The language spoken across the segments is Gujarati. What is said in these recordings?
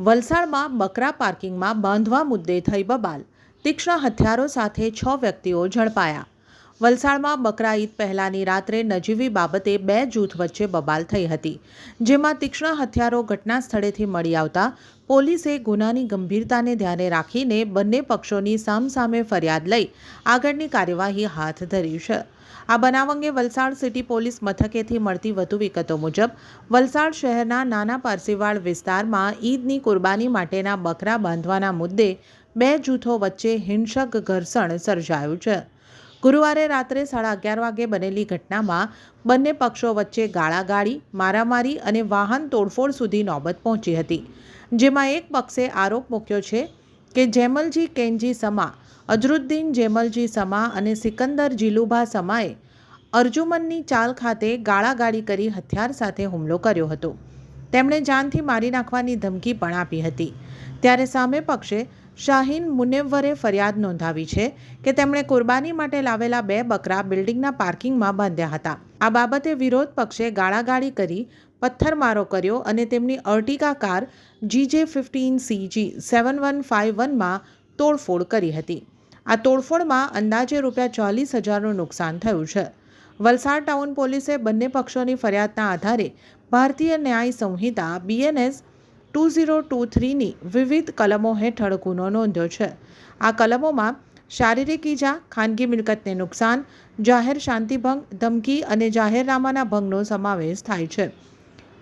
વલસાડમાં બકરા પાર્કિંગમાં બાંધવા મુદ્દે થઈ બબાલ. તીક્ષ્ણ હથિયારો સાથે છ વ્યક્તિઓ ઝડપાયા. વલસાડમાં બકરા ઈદ પહેલાની રાત્રે નજીવી બાબતે બે જૂથ વચ્ચે બબાલ થઈ હતી, જેમાં તીક્ષ્ણ હથિયારો ઘટના સ્થળેથી મળી આવતા પોલીસે ગુનાની ગંભીરતાને ધ્યાને રાખીને બંને પક્ષોની સામસામે ફરિયાદ લઈ આગળની કાર્યવાહી હાથ ધરી છે. આ બનાવ અંગે વલસાડ સિટી પોલીસ મથકેથી મળતી વધુ વિગતો મુજબ, વલસાડ શહેરના નાના પારસીવાડ વિસ્તારમાં ઈદની કુરબાની માટેના બકરા બાંધવાના મુદ્દે બે જૂથો વચ્ચે હિંસક ઘર્ષણ સર્જાયું છે. ગુરુવારે રાત્રે સાડા અગિયાર વાગે બનેલી ઘટનામાં બંને પક્ષો વચ્ચે ગાળાગાળી, મારામારી અને વાહન તોડફોડ સુધી નોબત પહોંચી હતી. જેમાં એક પક્ષે આરોપ મૂક્યો છે કે જેમલજી કેનજી સમા અજરુદ્દીન જેમલજી સમા અને સિકંદર જીલુભા સમાએ અર્જુમનની ચાલ ખાતે ગાળાગાળી કરી હથિયાર સાથે હુમલો કર્યો હતો. તેમણે જાનથી મારી નાખવાની ધમકી પણ આપી હતી. ત્યારે સામે પક્ષે શાહીન મુનેવ્વરે ફરિયાદ નોંધાવી છે કે તેમણે કુરબાની માટે લાવેલા બે બકરા બિલ્ડિંગના પાર્કિંગમાં બાંધ્યા હતા. આ બાબતે વિરોધ પક્ષે ગાળાગાળી કરી પથ્થરમારો કર્યો અને તેમની Ertiga car GJ fifteen CG seven one five વનમાં તોડફોડ કરી હતી. આ તોડફોડમાં અંદાજે રૂપિયા ચાલીસ હજારનું નુકસાન થયું છે. વલસાડ ટાઉન પોલીસે બંને પક્ષોની ફરિયાદના આધારે Bharatiya Nyaya Sanhita BNS two zero two થ્રીની વિવિધ કલમો હેઠળ ગુનો નોંધ્યો છે. આ કલમોમાં શારીરિક ઈજા, ખાનગી મિલકતને નુકસાન, જાહેર શાંતિભંગ ધમકી અને જાહેરનામાના ભંગનો સમાવેશ થાય છે.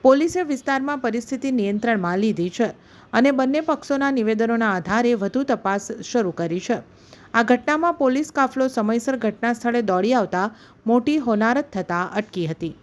પોલીસે વિસ્તારમાં પરિસ્થિતિ નિયંત્રણમાં લીધી છે અને બંને પક્ષોના નિવેદનોના આધારે વધુ તપાસ શરૂ કરી છે. આ ઘટનામાં પોલીસ કાફલો સમયસર ઘટના સ્થળે દોડી આવતા મોટી હોનારત થતાં અટકી હતી.